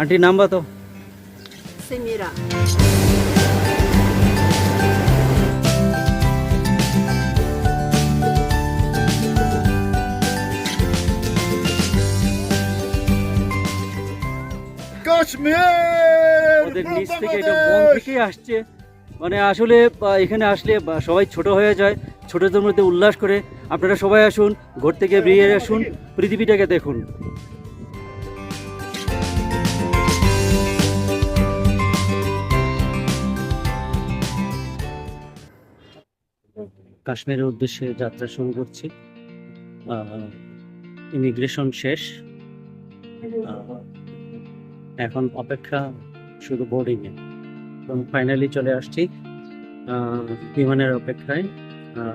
Aunty নাম তো ওদের নিচ থেকে এটা বন থেকেই আসছে। মানে আসলে এখানে আসলে বা সবাই ছোট হয়ে যায় ছোটদের মধ্যে উল্লাস করে। আপনারা সবাই আসুন, ঘর থেকে বেরিয়ে আসুন, পৃথিবীটাকে দেখুন। কাশ্মীরের উদ্দেশ্যে যাত্রা শুরু করছি। ইমিগ্রেশন শেষ। এখন অপেক্ষা শুধু বোর্ডিং এ। এবং ফাইনালি চলে আসছি বিমানের অপেক্ষায়।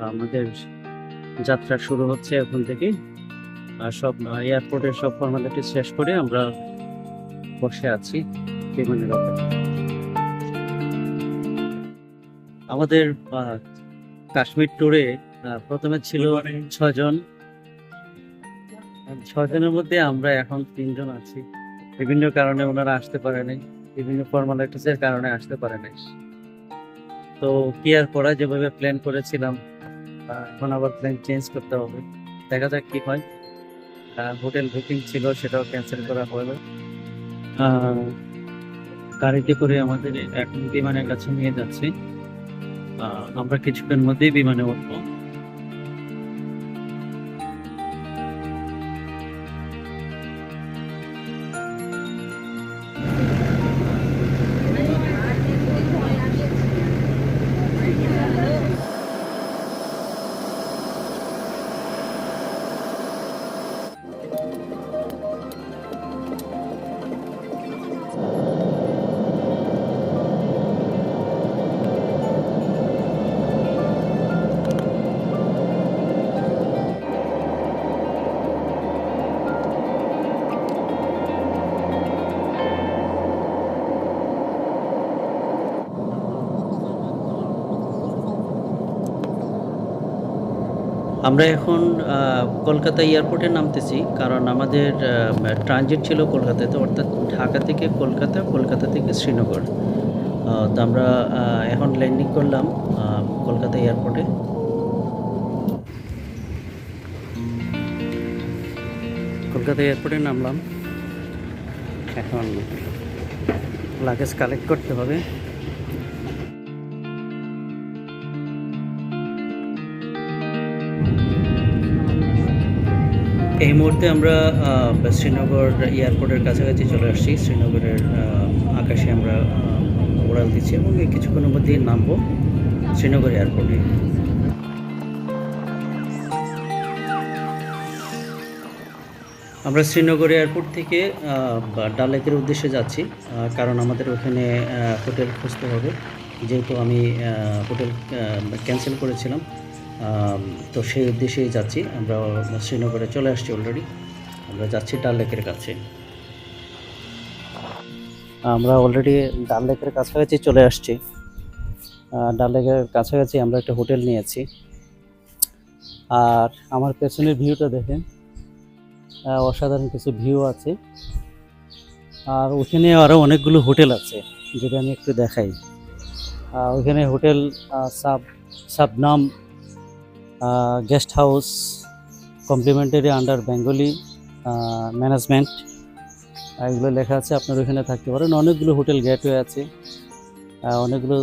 আমাদের যাত্রা শুরু হচ্ছে এখন থেকে। আর সব এয়ারপোর্টের সব ফর্মালিটি শেষ করে আমরা বসে আছি বিমানের আমাদের কাশ্মীর ট্যুরে প্রথমে ছিল ছজন ছজনের মধ্যে আমরা এখন তিনজন আছি। বিভিন্ন কারণে ওনারা আসতে পারে নাই বিভিন্ন ফর্মালিটিস এর কারণে আসতে পারে নাই। তো কি আর করা যেভাবে প্ল্যান করেছিলাম এখন আবার প্ল্যান চেঞ্জ করতে হবে। দেখা যাক কি হয়। হোটেল বুকিং ছিল, সেটাও ক্যান্সেল করা হবে গাড়িতে করে আমাদের এখন বিমানের কাছে নিয়ে যাচ্ছি। আমরা কিছুক্ষণ মধ্যেই বিমানে উঠবো। আমরা এখন কলকাতা এয়ারপোর্টে নামতেছি, কারণ আমাদের ট্রানজিট ছিল কলকাতাতে, অর্থাৎ ঢাকা থেকে কলকাতা কলকাতা থেকে শ্রীনগর। তো আমরা এখন ল্যান্ডিং করলাম কলকাতা এয়ারপোর্টে। কলকাতা এয়ারপোর্টে নামলাম। এখন লাগেজ কালেক্ট করতে হবে। এই মুহূর্তে আমরা শ্রীনগর এয়ারপোর্টের কাছাকাছি চলে আসছি। শ্রীনগরের আকাশে আমরা উড়াল দিচ্ছি এবং কিছুক্ষণের মধ্যেই নামবো শ্রীনগর এয়ারপোর্টে। আমরা শ্রীনগর এয়ারপোর্ট থেকে আহ, বা- ডাল লেকের উদ্দেশ্যে যাচ্ছি কারণ আমাদের ওখানে হোটেল খুঁজতে হবে। যেহেতু আমি হোটেল ক্যান্সেল করেছিলাম তো সেই উদ্দেশ্যেই যাচ্ছি। আমরা শ্রীনগরে চলে আসছি অলরেডি আমরা যাচ্ছি ডাল লেকের কাছে। আমরা অলরেডি ডাল লেকের কাছাকাছি চলে আসছি। ডাল লেকের কাছাকাছি আমরা একটা হোটেল নিয়েছি। আর আমার পেছনের ভিউটা দেখেন। অসাধারণ কিছু ভিউ আছে। আর ওখানে আরও অনেকগুলো হোটেল আছে, যেটা আমি একটু দেখাই। ওখানে hotel sub, Shabnam guest house complimentary under Bengali management এগুলো লেখা আছে, আপনার ওইখানে থাকতে পারেন। অনেকগুলো হোটেল গেটওয়ে আছে অনেকগুলো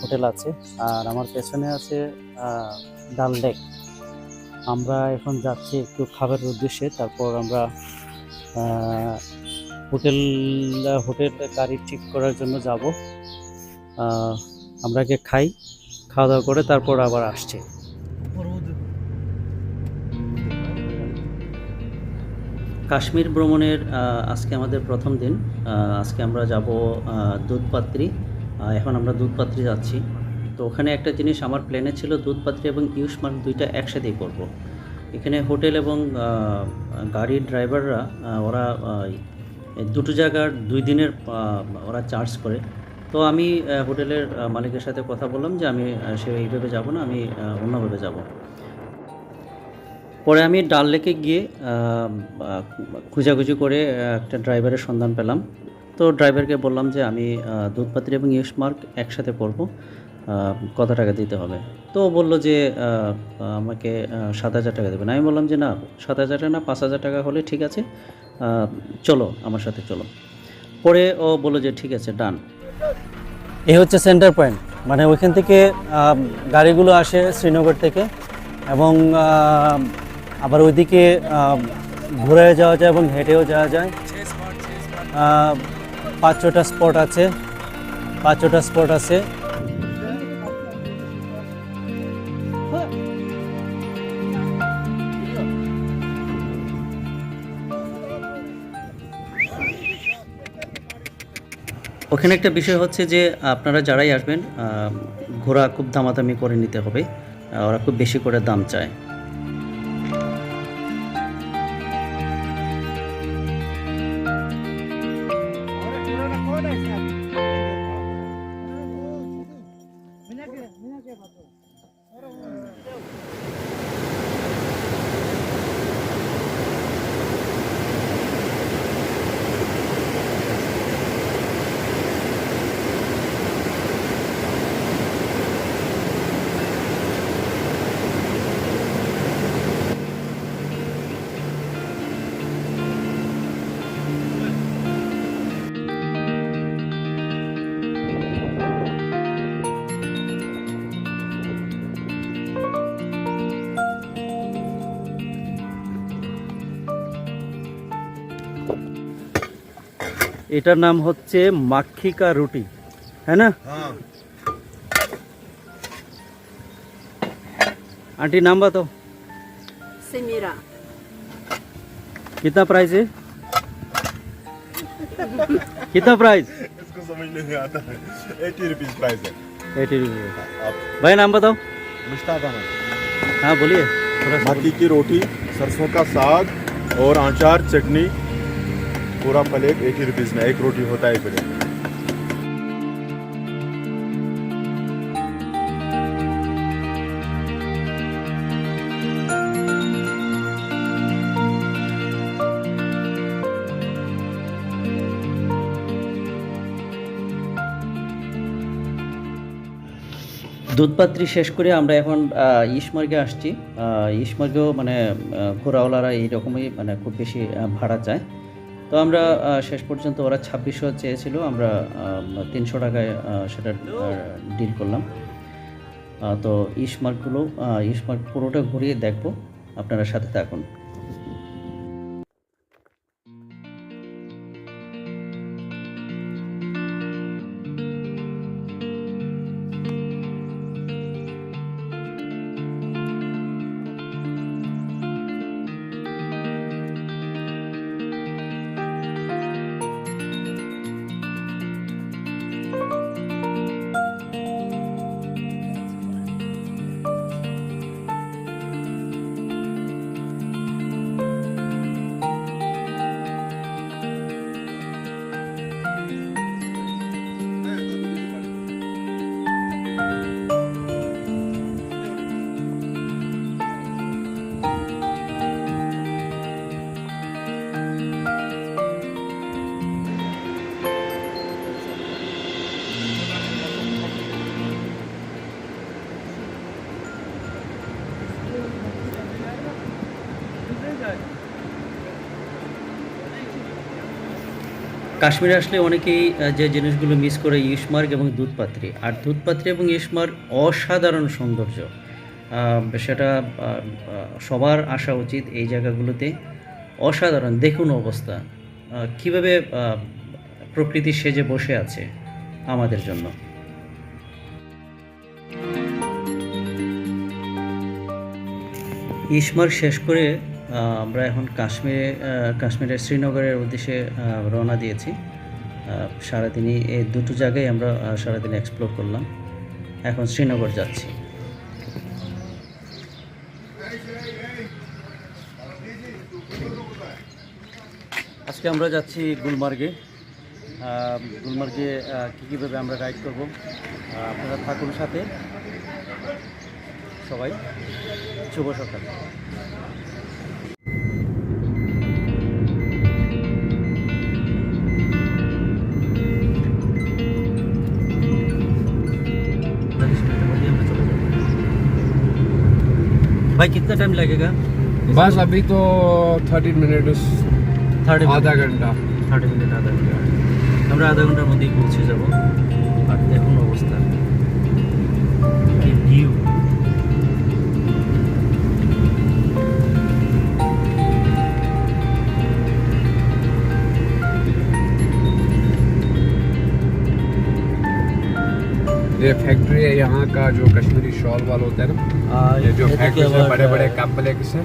হোটেল আছে। আর আমার পেছনে আছে ডাল ডেক। আমরা এখন যাচ্ছি একটু খাবারের উদ্দেশ্যে, তারপর আমরা হোটেল হোটেল গাড়ি ঠিক করার জন্য যাব। আমরা আগে খাই, খাওয়া দাওয়া করে তারপর আবার আসছি। কাশ্মীর ভ্রমণের আজকে আমাদের প্রথম দিন। আজকে আমরা যাব দুধপাত্রি। এখন আমরা দুধপাত্রি যাচ্ছি। তো ওখানে একটা জিনিস আমার প্ল্যানে ছিল, দুধপাত্রি এবং ইউসমার্ক দুইটা একসাথেই করব। এখানে হোটেল এবং গাড়ির ড্রাইভাররা ওরা দুটো জায়গার দুই দিনের ওরা চার্জ করে। তো আমি হোটেলের মালিকের সাথে কথা বললাম যে আমি সে এইভাবে যাব না, আমি অন্যভাবে যাব। পরে আমি ডাল লেকে গিয়ে খুঁজাখুঁজি করে একটা ড্রাইভারের সন্ধান পেলাম। তো ড্রাইভারকে বললাম যে আমি দুধপাত্রি এবং ইউসমার্ক একসাথে পড়ব কত টাকা দিতে হবে? তো ও বলল যে আমাকে সাত হাজার টাকা দেবেন। আমি বললাম যে, না, সাত হাজার টাকা না, পাঁচ হাজার টাকা হলে ঠিক আছে চলো, আমার সাথে চলো। পরে ও বলল যে, ঠিক আছে, ডান। এ হচ্ছে সেন্টার পয়েন্ট মানে ওইখান থেকে গাড়িগুলো আসে শ্রীনগর থেকে এবং আবার ওইদিকে ঘুরে যাওয়া যায় এবং হেঁটেও যাওয়া যায়। পাঁচ ছটা স্পট আছে পাঁচ ছটা স্পট আছে। ওখানে একটা বিষয় হচ্ছে যে, আপনারা যারাই আসবেন ঘোড়া খুব দামাদামি করে নিতে হবে ওরা খুব বেশি করে দাম চায়। Salvador. এটার নাম হচ্ছে মাক্ষিকা রুটি হ্যাঁ না आंटी नाम बताओ Semira. कितना प्राइस है कितना प्राइस इसको समझ नहीं आता है एटी रुपीज प्राइस है एटी रुपये आप भाई नाम बताओ मुश्ताक अहमद हाँ बोलिए थोड़ा सा मक्की की रोटी सरसों का साग और अचार चटनी पूरा प्लेट एटी रुपीज में एक रोटी होता है एक प्लेट দুধপাত্রি শেষ করে আমরা এখন আহ, ইসমার্গে আসছি আহ, ইসমার্গেও মানে আহ, ঘোড়াওয়ালারা এইরকমই মানে খুব বেশি আহ, ভাড়া চায় তো আমরা শেষ পর্যন্ত ওরা ছাব্বিশশো চেয়েছিল, আমরা তিনশো টাকায় সেটা ডিল করলাম। তো ইসমার্কগুলো ইসমার্ক পুরোটা ঘুরিয়ে দেখব, আপনারা সাথে থাকুন। কাশ্মীরে আসলে অনেকেই যে জিনিসগুলো মিস করে ইউসমার্গ এবং দুধপাত্রি। আর দুধপাত্রি এবং ইউসমার্গ অসাধারণ সৌন্দর্য। সেটা সবার আসা উচিত এই জায়গাগুলোতে। অসাধারণ, দেখুন অবস্থা। কীভাবে প্রকৃতি সেজে বসে আছে আমাদের জন্য। ইসমার্গ শেষ করে আমরা এখন কাশ্মীরে কাশ্মীরের শ্রীনগরের উদ্দেশ্যে রওনা দিয়েছি। সারাদিনই এই দুটো জায়গায় আমরা সারাদিন এক্সপ্লোর করলাম। এখন শ্রীনগর যাচ্ছি। আজকে আমরা যাচ্ছি গুলমার্গে। গুলমার্গে কী কীভাবে আমরা রাইড করব? আপনারা থাকুন সাথে। সবাই, শুভ সকাল। भाई कितना टाइम लगेगा बस अभी तो थर्टी मिनट থার্টি आधा घंटा থার্টি মিনিট আধা ঘন্টা আমরা আধা ঘন্টার মধ্যেই পৌঁছে যাব আর দেখুন অবস্থা কি ভিউ ये फैक्ट्री है यहाँ का जो कश्मीरी शॉल वाल होता है ना আর ये जो এদিকে फैक्ट्री আবার, बड़े बड़े আহ, कम्प्लेक्स है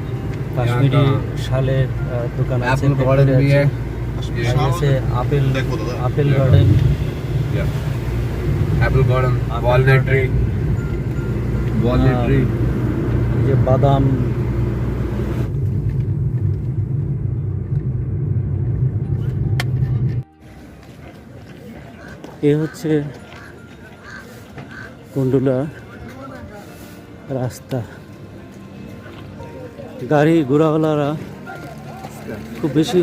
কাশ্মীরি यहाँ का শালের আহ, দোকান আছে एप्पल गार्डन factory भी है আছে। ये আর আছে আপেল দেখো দাদা। Apple garden apple garden Apple walnut tree walnut हाँ। ट्री যে বাদাম এ হচ্ছে কুন্ডুলা রাস্তা। গাড়ি ঘোড়াওয়ালারা খুব বেশি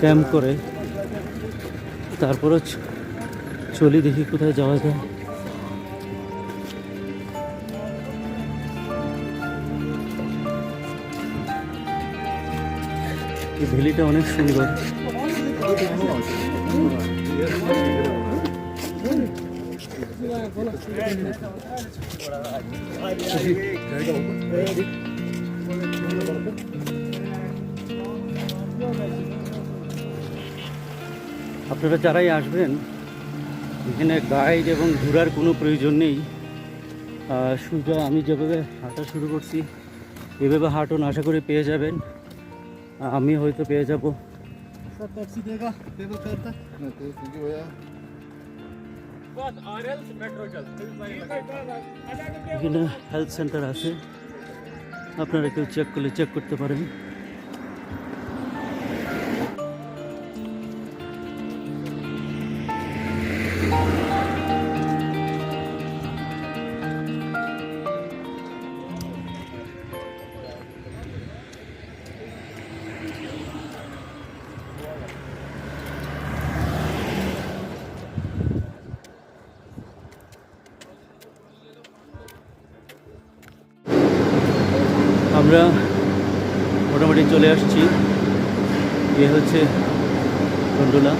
ক্যাম্প করে। তারপরে চলি দেখি কোথায় যাওয়া যায়। এই ভ্যালিটা অনেক সুন্দর। আপনারা যারাই আসবেন এখানে গাইড এবং ঘোরার কোনো প্রয়োজন নেই। সোজা আমি যেভাবে হাঁটা শুরু করছি এভাবে হাঁটুন আশা করি পেয়ে যাবেন। আমি হয়তো পেয়ে যাব। এখানে হেলথ সেন্টার আছে। আপনারা কেউ চেক করলে চেক করতে পারেন। মোটামুটি চলে আসছি। এ হচ্ছে গন্ডোলা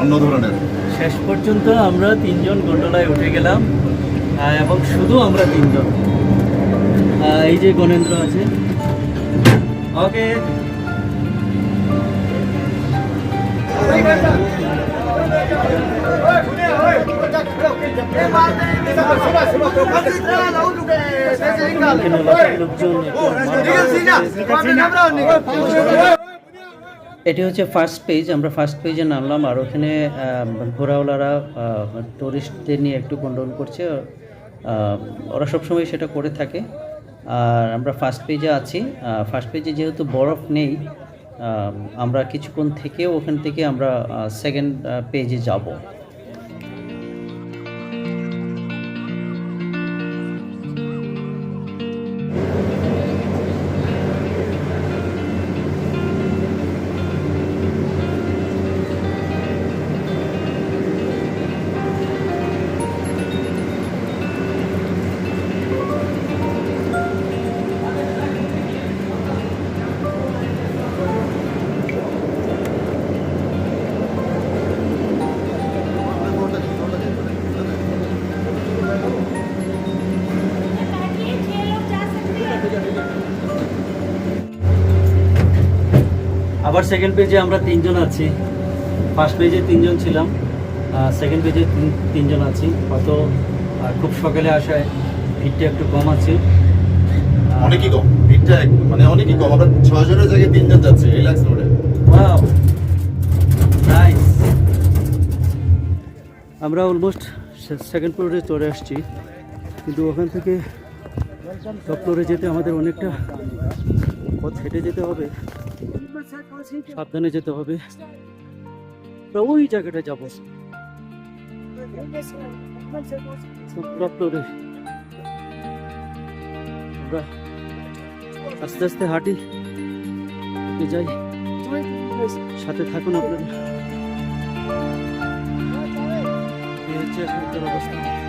অন্য ধরনের। শেষ পর্যন্ত আমরা তিনজন গন্ডোলায় উঠে গেলাম এবং শুধু আমরা তিনজন। এই যে গণেন্দ্র আছে। ওকে এটি হচ্ছে ফার্স্ট পেজ আমরা ফার্স্ট পেজে নামলাম আর ওখানে আহ, ঘোড়াওয়ালারা টুরিস্টদের নিয়ে একটু কন্ট্রোল করছে। ওরা সবসময় সেটা করে থাকে। আর আমরা ফার্স্ট পেজে আছি। ফার্স্ট পেজে যেহেতু বরফ নেই আমরা কিছুক্ষণ থেকে ওখান থেকে আমরা সেকেন্ড পেজে যাব। সেকেন্ড পেজে আমরা তিনজন আছি। ফার্স্ট পেজে তিনজন ছিলাম সেকেন্ড পেজে তিনজন আছি। হয়তো খুব সকালে আসায় ভিড়টা একটু কম আছে। অনেকই কম ভিড়টা মানে অনেকই কম। আমরা ছয় জনের জায়গায় তিনজন যাচ্ছি রিল্যাক্স মোডে. আমরা অলমোস্ট সেকেন্ড ফ্লোরে চলে আসছি। কিন্তু ওখান থেকে টপ ফ্লোরে যেতে আমাদের অনেকটা পথ হেঁটে যেতে হবে। সাবধানে যেতে হবে। ওই জায়গাটা যাব। আস্তে আস্তে হাঁটি। যাই। সাথে থাকুন আপনারা। অবস্থা।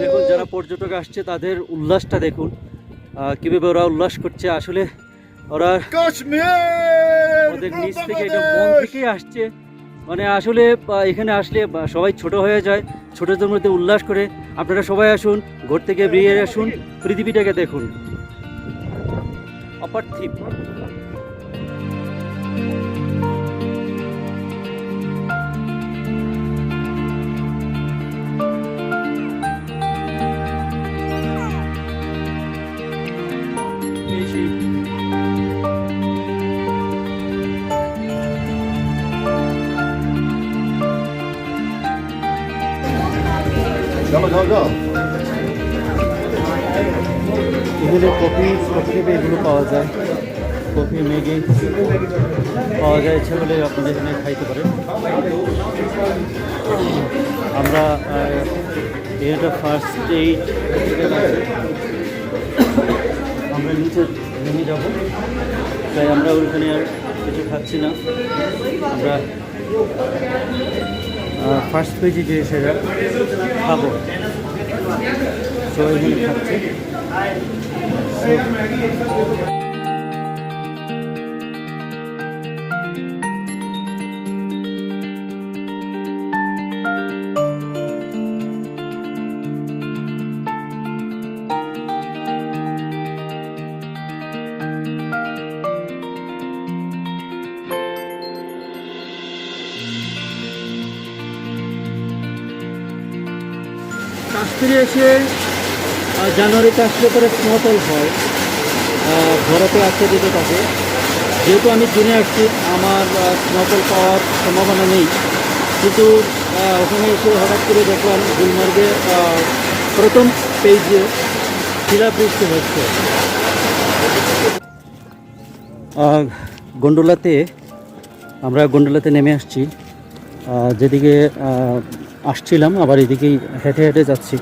দেখুন যারা পর্যটক আসছে তাদের উল্লাসটা দেখুন। কীভাবে ওরা উল্লাস করছে আসলে ওরা ওদের নিচ থেকে এটা মন থেকেই আসছে। মানে আসলে এখানে আসলে সবাই ছোট হয়ে যায় ছোটদের মধ্যে উল্লাস করে। আপনারা সবাই আসুন ঘর থেকে বেরিয়ে আসুন পৃথিবীটাকে দেখুন। অপার্থিব। দাও এগুলো কপি কপি এগুলো পাওয়া যায়। কফি ম্যাগি পাওয়া যায় ইচ্ছা বলে আপনারা এখানে খাইতে পারেন। আমরা এটা ফার্স্ট এইড আমরা নিচে নেমে যাব। তাই আমরা ওইখানে আর কিছু খাচ্ছি না। আমরা ফার্স্ট পেজে যে সেটা খাব। সবাই এখানে খাচ্ছে। জানুয়ারিতে আসলে পরে স্নোফল হয়। আহ, আসতে আচ্ছাদিত থাকে যেহেতু আমি জুনে আসছি আমার স্নোফল পাওয়ার সম্ভাবনা নেই। কিন্তু ওখানে এসে হঠাৎ করে দেখলাম গুলমার্গে প্রথম পেজে শিলাবৃষ্টি হচ্ছে। গন্ডোলাতে আমরা গন্ডোলাতে নেমে আসছি। যেদিকে আসছিলাম আবার এদিকেই হেঁটে হেঁটে যাচ্ছি।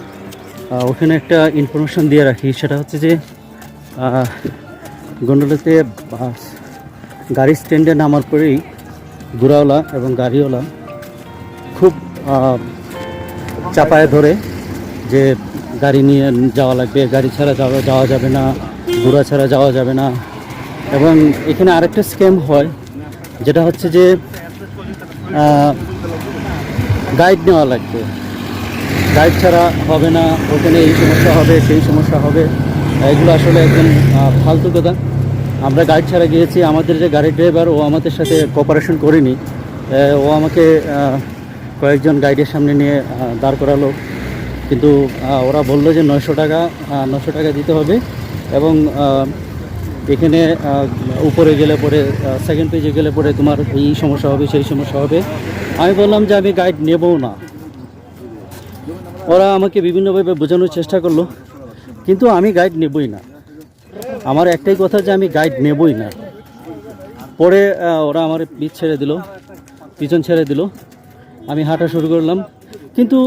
ওখানে একটা ইনফরমেশন দিয়ে রাখি, সেটা হচ্ছে যে গন্ডোলাতে বাস গাড়ি স্ট্যান্ডে নামার পরেই ঘোড়াওয়ালা এবং গাড়িওয়ালা খুব চাপায় ধরে যে গাড়ি নিয়ে যাওয়া লাগবে, গাড়ি ছাড়া যাওয়া যাওয়া যাবে না, ঘোড়া ছাড়া যাওয়া যাবে না। এবং এখানে আরেকটা স্ক্যাম হয়, যেটা হচ্ছে যে গাইড নেওয়া লাগবে। গাইড ছাড়া হবে না, ওখানে এই সমস্যা হবে, সেই সমস্যা হবে, এগুলো আসলে একদম ফালতু কথা। আমরা গাইড ছাড়া গিয়েছি, আমাদের যে গাড়ি ড্রাইভার, ও আমাদের সাথে কোঅপারেশন করেনি। ও আমাকে কয়েকজন গাইডের সামনে নিয়ে দাঁড় করালো। কিন্তু ওরা বলল যে নয়শো টাকা নশো টাকা দিতে হবে এবং এখানে উপরে গেলে পরে সেকেন্ড পেজে গেলে পরে তোমার এই সমস্যা হবে, সেই সমস্যা হবে। আমি বললাম যে আমি গাইড নেবও না। ওরা আমাকে বিভিন্নভাবে বোঝানোর চেষ্টা করল, কিন্তু আমি গাইড নেবই না। আমার একটাই কথা যে আমি গাইড নেবই না। পরে ওরা আমার পিছ ছেড়ে দিল, পিছন ছেড়ে দিল। আমি হাঁটা শুরু করলাম। কিন্তু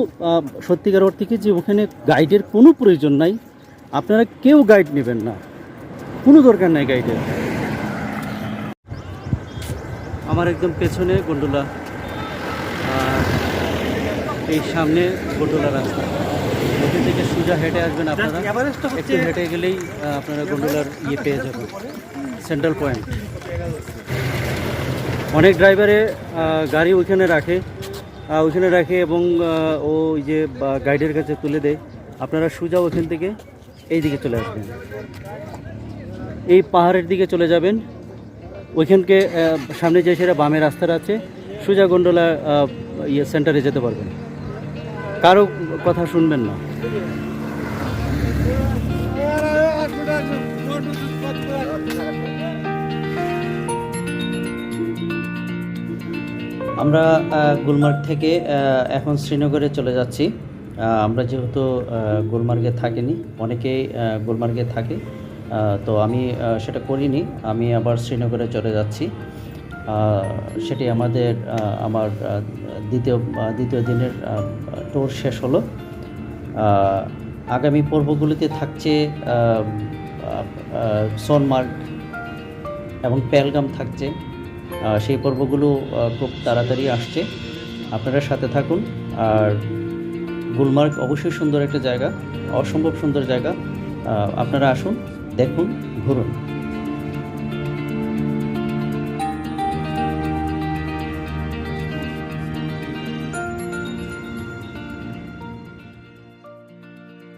সত্যিকার অর্থে কি যে ওখানে গাইডের কোনো প্রয়োজন নাই? আপনারা কেউ গাইড নেবেন না। কোনো দরকার নাই গাইডের আমার একদম পেছনে গন্ডোলা। এই সামনে গন্ডোলা রাস্তা। ওখান থেকে সোজা হেঁটে আসবেন আপনারা। একটু হেঁটে গেলেই আপনারা গন্ডোলার ইয়ে পেয়ে যাবেন। সেন্ট্রাল পয়েন্ট অনেক ড্রাইভারে গাড়ি ওইখানে রাখে। ওইখানে রাখে এবং ও ওই যে গাইডের কাছে তুলে দেয়। আপনারা সোজা ওখান থেকে এই দিকে চলে আসবেন। এই পাহাড়ের দিকে চলে যাবেন। ওইখানকে সামনে যে সেটা বামে রাস্তাটা আছে সোজা গন্ডোলা ইয়ে সেন্টারে যেতে পারবেন। কারও কথা শুনবেন না। আমরা গুলমার্গ থেকে এখন শ্রীনগরে চলে যাচ্ছি। আমরা যেহেতু গুলমার্গে থাকিনি, অনেকেই গুলমার্গে থাকে তো আমি সেটা করিনি। আমি আবার শ্রীনগরে চলে যাচ্ছি। সেটি আমাদের আমার দ্বিতীয় দ্বিতীয় দিনের টোর শেষ হলো। আগামী পর্বগুলিতে থাকছে সোনমার্গ এবং পেলগাম থাকছে। সেই পর্বগুলো খুব তাড়াতাড়ি আসছে। আপনারা সাথে থাকুন। আর গুলমার্গ অবশ্যই সুন্দর একটা জায়গা, অসম্ভব সুন্দর জায়গা। আপনারা আসুন, দেখুন, ঘুরুন।